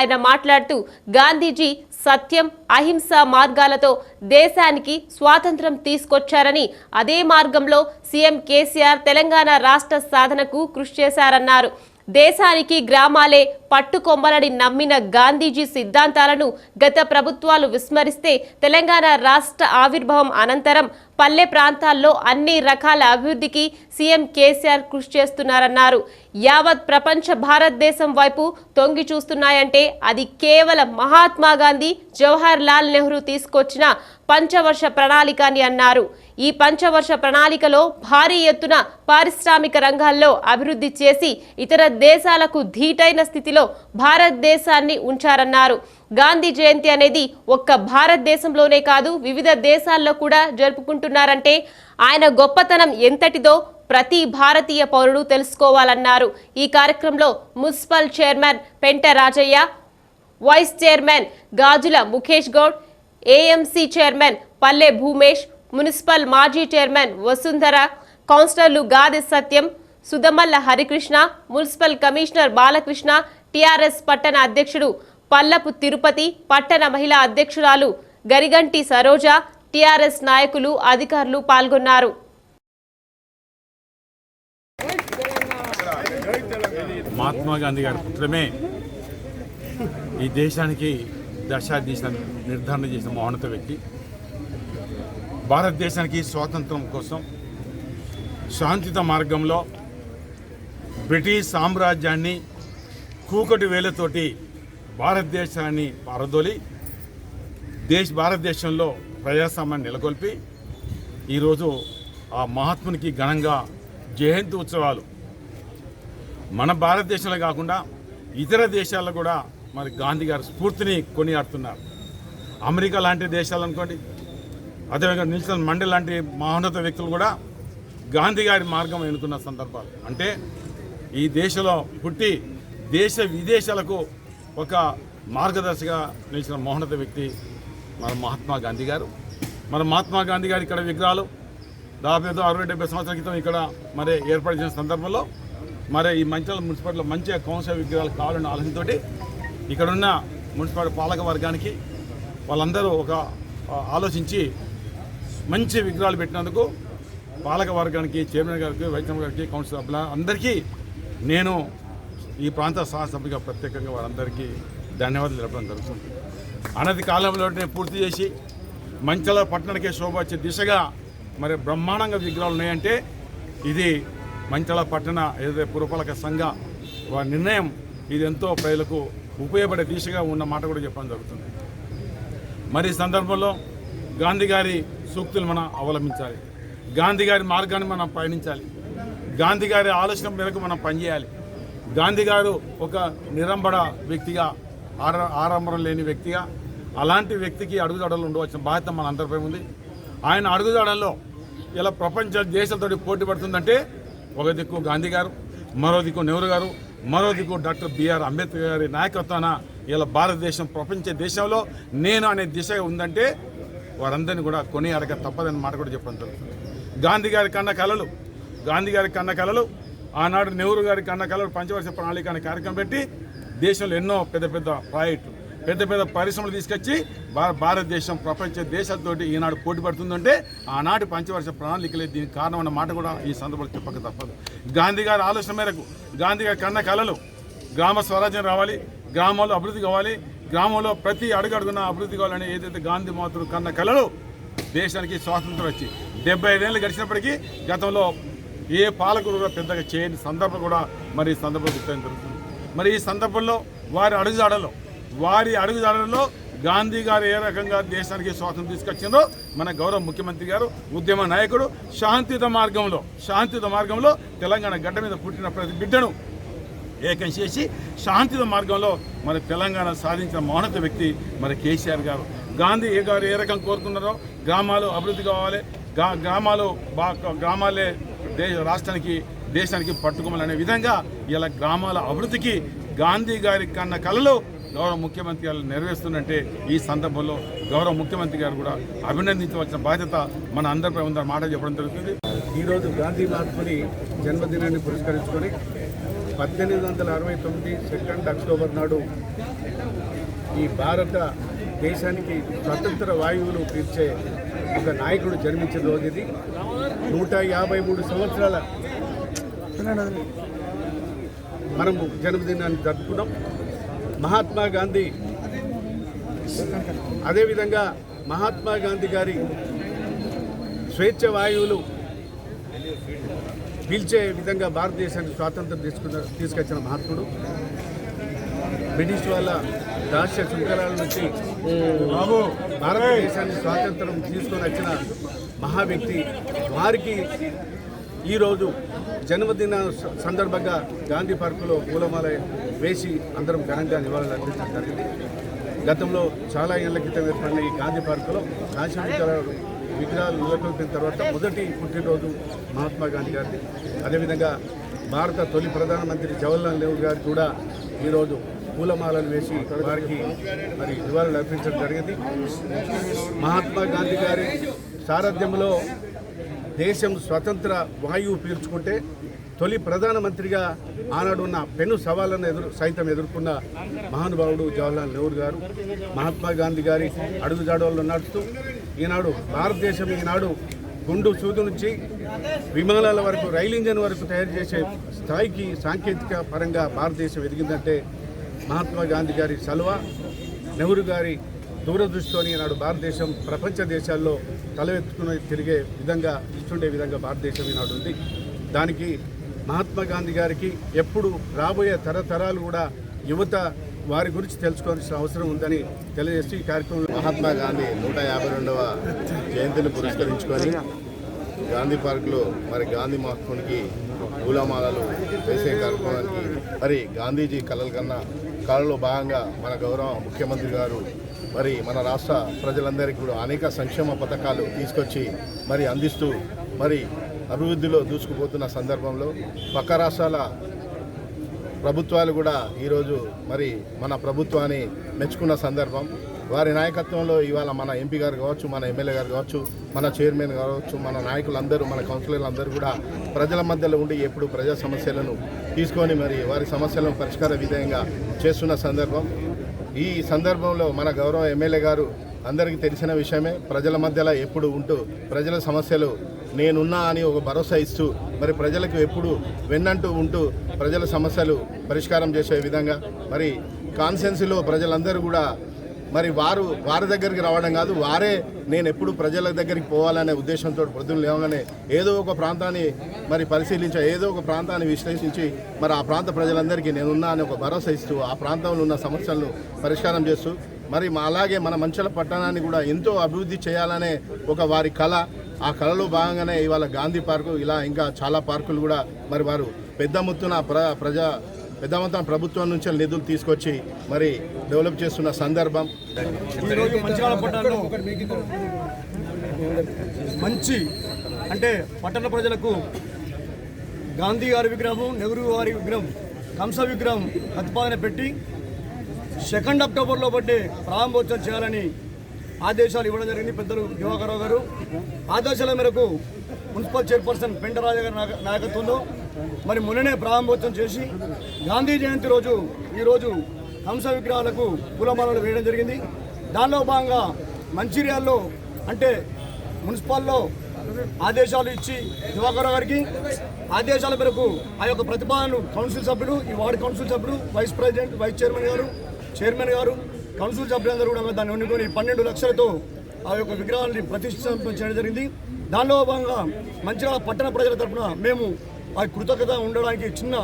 ఆయన మాట్లాడుతూ గాంధీజీ సత్యం అహింస మార్గాలతో దేశానికి స్వాతంత్రం తీసుకొచ్చారని అదే మార్గంలో సీఎం కేసీఆర్ తెలంగాణ రాష్ట్ర సాధనకు కృషి చేశారన్నారు. దేశానికి గ్రామాలే పట్టుకొమ్మలని నమ్మిన గాంధీజీ సిద్ధాంతాలను గత ప్రభుత్వాలు విస్మరిస్తే తెలంగాణ రాష్ట్ర ఆవిర్భావం అనంతరం పల్లె ప్రాంతాల్లో అన్ని రకాల అభివృద్ధికి సీఎం కేసీఆర్ కృషి చేస్తున్నారన్నారు. యావత్ ప్రపంచ భారతదేశం వైపు తొంగి చూస్తున్నాయంటే అది కేవలం మహాత్మా గాంధీ జవహర్ లాల్ నెహ్రూ తీసుకొచ్చిన పంచవర్ష ప్రణాళిక అని అన్నారు. ఈ పంచవర్ష ప్రణాళికలో భారీ ఎత్తున పారిశ్రామిక రంగాల్లో అభివృద్ధి చేసి ఇతర దేశాలకు ధీటైన స్థితిలో భారతదేశాన్ని ఉంచారన్నారు. గాంధీ జయంతి అనేది ఒక్క భారతదేశంలోనే కాదు వివిధ దేశాల్లో కూడా జరుపుకుంటున్నారంటే ఆయన గొప్పతనం ఎంతటిదో ప్రతి భారతీయ పౌరుడు తెలుసుకోవాలన్నారు. ఈ కార్యక్రమంలో municipal chairman Penta Rajaiah vice chairman Gajula Mukesh Goud AMC chairman Palle Bhumesh municipal మాజీ చైర్మన్ వసుంధర కౌన్సిలర్లు Gadi Satyam Sudhamalla Harikrishna municipal commissioner Balakrishna TRS పట్టణ అధ్యక్షుడు పల్లపు తిరుపతి పట్టణ మహిళా అధ్యక్షురాలు గరిగంటి సరోజ టిఆర్ఎస్ నాయకులు అధికారులు పాల్గొన్నారు. మహాత్మా గాంధీ గారి పుత్రమే ఈ దేశానికి దశా నిర్ధారణ చేసిన మహోన్నత వ్యక్తి. భారతదేశానికి స్వాతంత్రం కోసం శాంతిత మార్గంలో బ్రిటిష్ సామ్రాజ్యాన్ని కూకటి వేలతోటి భారతదేశాన్ని పారదోలి దేశ భారతదేశంలో ప్రజాస్వామ్యాన్ని నెలకొల్పి ఈరోజు ఆ మహాత్మునికి ఘనంగా జయంతి ఉత్సవాలు. మన భారతదేశంలో కాకుండా ఇతర దేశాల్లో కూడా మరి గాంధీ గారి స్ఫూర్తిని కొనియాడుతున్నారు. అమెరికా లాంటి దేశాలు అనుకోండి అదేవిధంగా నిల్సన్ మండే లాంటి మహోన్నత వ్యక్తులు కూడా గాంధీ గారి మార్గం ఎన్నుకున్న సందర్భాలు. అంటే ఈ దేశంలో పుట్టి దేశ విదేశాలకు ఒక మార్గదర్శిగా నిలిచిన మహోన్నత వ్యక్తి మన మహాత్మా గాంధీ గారు. మన మహాత్మా గాంధీ గారి ఇక్కడ విగ్రహాలు దాదాపు అరవై డెబ్బై సంవత్సరాల క్రితం ఇక్కడ మరి ఏర్పాటు చేసిన సందర్భంలో మరి ఈ మంచాల మున్సిపాలిటీలో మంచిగా కౌన్సిల్ విగ్రహాలు కావాలన్న ఆలోచనతోటి ఇక్కడున్న మున్సిపాలిటీ పాలక వర్గానికి వాళ్ళందరూ ఒక ఆలోచించి మంచి విగ్రహాలు పెట్టినందుకు పాలక వర్గానికి చైర్మన్ గారికి వైస్ గారికి కౌన్సిల్ అందరికీ నేను ఈ ప్రాంత సభ్యుగా ప్రత్యేకంగా వారందరికీ ధన్యవాదాలు తెలపడం జరుగుతుంది. అనతి కాలంలోనే పూర్తి చేసి మంచల పట్టణానికి శోభ వచ్చే దిశగా మరి బ్రహ్మాండంగా విగ్రహాలు ఉన్నాయంటే ఇది మంచల పట్టణ ఏదైతే పురపాలక సంఘ వారి నిర్ణయం ఇది ఎంతో ప్రజలకు ఉపయోగపడే దిశగా ఉన్న మాట కూడా చెప్పడం జరుగుతుంది. మరి ఈ సందర్భంలో గాంధీ గారి సూక్తులు మనం అవలంబించాలి. గాంధీ గారి మార్గాన్ని మనం పయనించాలి. గాంధీ గారి ఆలోచన మేరకు మనం పనిచేయాలి. గాంధీ గారు ఒక నిరంబడ వ్యక్తిగా ఆర ఆరంభం లేని వ్యక్తిగా అలాంటి వ్యక్తికి అడుగుజాడలు ఉండవలసిన బాధ్యత మన అందరిపై ఉంది. ఆయన అడుగుజాడల్లో ఇలా ప్రపంచ దేశాలతో పోటీ పడుతుందంటే ఒక దిక్కు గాంధీ గారు మరో దిక్కు నెహ్రూ గారు మరో దిక్కు డాక్టర్ బిఆర్ అంబేద్కర్ గారి నాయకత్వాన ఇలా భారతదేశం ప్రపంచ దేశంలో నేను అనే దిశగా ఉందంటే వారందరినీ కూడా కొని అడగ తప్పదని మాట కూడా చెప్పడం జరుగుతుంది. గాంధీ గారి కన్న కళలు గాంధీ గారి కన్న కళలు ఆనాడు నెహ్రూ గారి కన్న కళలు పంచవర్ష ప్రణాళిక అనే కార్యక్రమం పెట్టి దేశంలో ఎన్నో పెద్ద పెద్ద ప్రాజెక్టులు పెద్ద పెద్ద పరిశ్రమలు తీసుకొచ్చి భారతదేశం ప్రపంచ దేశాలతోటి ఈనాడు పోటీ పడుతుందంటే ఆనాటి పంచవర్ష ప్రణాళికలే దీనికి కారణం అన్న మాట కూడా ఈ సందర్భంలో చెప్పక తప్పదు. గాంధీ గారి ఆలోచన మేరకు గాంధీ గారి కన్న కళలు గ్రామ స్వరాజ్యం రావాలి గ్రామంలో అభివృద్ధి కావాలి గ్రామంలో ప్రతి అడుగడుగున అభివృద్ధి కావాలని ఏదైతే గాంధీ మాతృ కన్న కళలు దేశానికి స్వాతంత్రం వచ్చి డెబ్బై ఐదేళ్ళు గడిచినప్పటికీ గతంలో ఏ పాలకులు కూడా పెద్దగా చేయని సందర్భం కూడా మరి ఈ సందర్భం జరుగుతుంది మరి ఈ సందర్భంలో వారి అడుగుజాడలో వారి అడుగుజాడలో గాంధీ గారు ఏ రకంగా దేశానికి స్వాతంత్రం తీసుకొచ్చిందో మన గౌరవ ముఖ్యమంత్రి గారు ఉద్యమ నాయకుడు శాంతియుత మార్గంలో శాంతియుత మార్గంలో తెలంగాణ గడ్డ మీద పుట్టిన ప్రతి బిడ్డను ఏకం చేసి శాంతియుత మార్గంలో మన తెలంగాణ సాధించిన మౌనత వ్యక్తి మన కేసీఆర్ గారు. గాంధీ గారు ఏ రకం కోరుకున్నారో గ్రామాలు అభివృద్ధి కావాలి. గ్రామాలు బా గ్రామాలే దేశ రాష్ట్రానికి దేశానికి పట్టుకోమలనే విధంగా ఇలా గ్రామాల అభివృద్ధికి గాంధీ గారి కన్న కళలు గౌరవ ముఖ్యమంత్రి గారు నెరవేరుస్తున్నట్టే ఈ సందర్భంలో గౌరవ ముఖ్యమంత్రి గారు కూడా అభినందించవలసిన బాధ్యత మన అందరిపై ఉందన్న మాట చెప్పడం జరుగుతుంది. ఈరోజు గాంధీ మహాత్ముని జన్మదినాన్ని పురస్కరించుకొని పద్దెనిమిది వందల అరవై తొమ్మిది సెకండ్ అక్టోబర్ నాడు ఈ భారత దేశానికి స్వతంత్ర వాయువులు పీల్చే ఒక నాయకుడు జన్మించిన రోజు ఇది. నూట యాభై మూడు సంవత్సరాల మనము జన్మదినాన్ని జరుపుకున్నాం. మహాత్మా గాంధీ అదేవిధంగా మహాత్మా గాంధీ గారి స్వేచ్ఛ వాయువులు పీల్చే విధంగా భారతదేశానికి స్వాతంత్రం తీసుకున్న తీసుకొచ్చిన మహాత్ముడు. బ్రిటిష్ వాళ్ళ దాస్య శృంఖలాల నుంచి భారతదేశాన్ని స్వాతంత్రం తీసుకొని వచ్చిన మహా వ్యక్తి వారికి ఈరోజు జన్మదిన స- సందర్భంగా గాంధీ పార్కులో పూలమాల వేసి అందరం ఘనంగా నివాళులు అర్పించడం జరిగింది. గతంలో చాలా ఏళ్ళ క్రితం ఏర్పడిన ఈ గాంధీ పార్కులో కాశ్మీర్ విగ్రహాలు నెలకొల్పిన తర్వాత మొదటి పుట్టినరోజు మహాత్మా గాంధీ గారిది. అదేవిధంగా భారత తొలి ప్రధానమంత్రి జవహర్లాల్ నెహ్రూ గారు కూడా ఈరోజు పూలమాలలు వేసి వారికి మరి నివాళులు అర్పించడం జరిగింది. మహాత్మా గాంధీ గారి సారథ్యంలో దేశం స్వతంత్ర వాయువు పీల్చుకుంటే తొలి ప్రధానమంత్రిగా ఆనాడు ఉన్న పెను సవాళ్ళను ఎదురు సైతం ఎదుర్కొన్న మహానుభావుడు జవహర్లాల్ నెహ్రూ గారు మహాత్మా గాంధీ గారి అడుగుజాడల్లో నడుస్తూ ఈనాడు భారతదేశం ఈనాడు గుండు సూదు నుంచి విమానాల వరకు రైలు ఇంజన్ వరకు తయారు చేసే స్థాయికి సాంకేతిక పరంగా భారతదేశం ఎదిగిందంటే మహాత్మా గాంధీ గారి చలువ నెహ్రూ గారి దూరదృష్టితోని నాడు భారతదేశం ప్రపంచ దేశాల్లో తలవెత్తుకుని తిరిగే విధంగా ఇస్తుండే విధంగా భారతదేశం ఈనాడు ఉంది. దానికి మహాత్మా గాంధీ గారికి ఎప్పుడు రాబోయే తరతరాలు కూడా యువత వారి గురించి తెలుసుకోవాల్సిన అవసరం ఉందని తెలియజేస్తూ ఈ కార్యక్రమంలో మహాత్మా గాంధీ నూట యాభై రెండవ జయంతిని పురస్కరించుకొని గాంధీ పార్క్లో మరి గాంధీ మహాత్మునికి పూలమాలలు వేసే కార్యక్రమానికి మరి గాంధీజీ కలలు కన్నా కాలంలో భాగంగా మన గౌరవ ముఖ్యమంత్రి గారు మరి మన రాష్ట్ర ప్రజలందరికీ కూడా అనేక సంక్షేమ పథకాలు తీసుకొచ్చి మరి అందిస్తూ మరి అభివృద్ధిలో దూసుకుపోతున్న సందర్భంలో పక్క రాష్ట్రాల ప్రభుత్వాలు కూడా ఈరోజు మరి మన ప్రభుత్వాన్ని మెచ్చుకున్న సందర్భం. వారి నాయకత్వంలో ఇవాళ మన ఎంపీ గారు కావచ్చు మన ఎమ్మెల్యే గారు కావచ్చు మన చైర్మన్ కావచ్చు మన నాయకులందరూ మన కౌన్సిలర్లు అందరూ కూడా ప్రజల మధ్యలో ఉండి ఎప్పుడు ప్రజా సమస్యలను తీసుకొని మరి వారి సమస్యలను పరిష్కార విధంగా చేస్తున్న సందర్భం. ఈ సందర్భంలో మన గౌరవ ఎమ్మెల్యే గారు అందరికీ తెలిసిన విషయమే ప్రజల మధ్యలో ఎప్పుడు ఉంటూ ప్రజల సమస్యలు నేనున్నా అని ఒక భరోసా ఇస్తూ మరి ప్రజలకు ఎప్పుడు వెన్నంటూ ఉంటూ ప్రజల సమస్యలు పరిష్కారం చేసే విధంగా మరి కాన్సెన్స్లో ప్రజలందరూ కూడా మరి వారు వారి దగ్గరికి రావడం కాదు వారే నేను ఎప్పుడు ప్రజల దగ్గరికి పోవాలనే ఉద్దేశంతో పొద్దున్న లేవగానే ఏదో ఒక ప్రాంతాన్ని మరి పరిశీలించ ఏదో ఒక ప్రాంతాన్ని విశ్లేషించి మరి ఆ ప్రాంత ప్రజలందరికీ నేనున్నా అని ఒక భరోసా ఇస్తూ ఆ ప్రాంతంలో ఉన్న సమస్యలను పరిష్కారం చేస్తూ మరి మా అలాగే మన మంచల పట్టణాన్ని కూడా ఎంతో అభివృద్ధి చేయాలనే ఒక వారి కళ ఆ కళలో భాగంగానే ఇవాళ గాంధీ పార్కు ఇలా ఇంకా చాలా పార్కులు కూడా మరి వారు పెద్ద మొత్తున ప్ర ప్రజా పెద్ద మొత్తం ప్రభుత్వం నుంచి నిధులు తీసుకొచ్చి మరి డెవలప్ చేస్తున్న సందర్భం. మంచి అంటే పట్టణ ప్రజలకు గాంధీ గారి విగ్రహం నెహ్రూ గారి విగ్రహం కంస విగ్రహం ప్రతిపాదన పెట్టి సెకండ్ అక్టోబర్లో పడ్డే ప్రారంభోత్సవం చేయాలని ఆదేశాలు ఇవ్వడం జరిగింది పెద్దలు దివాకరావు గారు. ఆదేశాల మేరకు మున్సిపల్ చైర్పర్సన్ పెంటరాజు గారి నాయక- నాయకత్వంలో మరి మొన్ననే ప్రారంభోత్సవం చేసి గాంధీ జయంతి రోజు ఈరోజు హంస విగ్రహాలకు పూలమాలలు వేయడం జరిగింది. దానిలో భాగంగా మంచిర్యాల్లో అంటే మున్సిపల్లో ఆదేశాలు ఇచ్చి దివాకరావు గారికి ఆదేశాల మేరకు ఆ యొక్క ప్రతిపాదనను కౌన్సిల్ సభ్యుడు ఈ వార్డు కౌన్సిల్ సభ్యుడు vice president vice chairman garu chairman garu council సభ్యులందరూ కూడా దాన్ని వండుకొని పన్నెండు లక్షలతో ఆ యొక్క విగ్రహాన్ని ప్రతిష్టాపన చేయడం జరిగింది. దానిలో భాగంగా మంచిర్యాల పట్టణ ప్రజల తరపున మేము ఆ కృతజ్ఞత ఉండడానికి చిన్న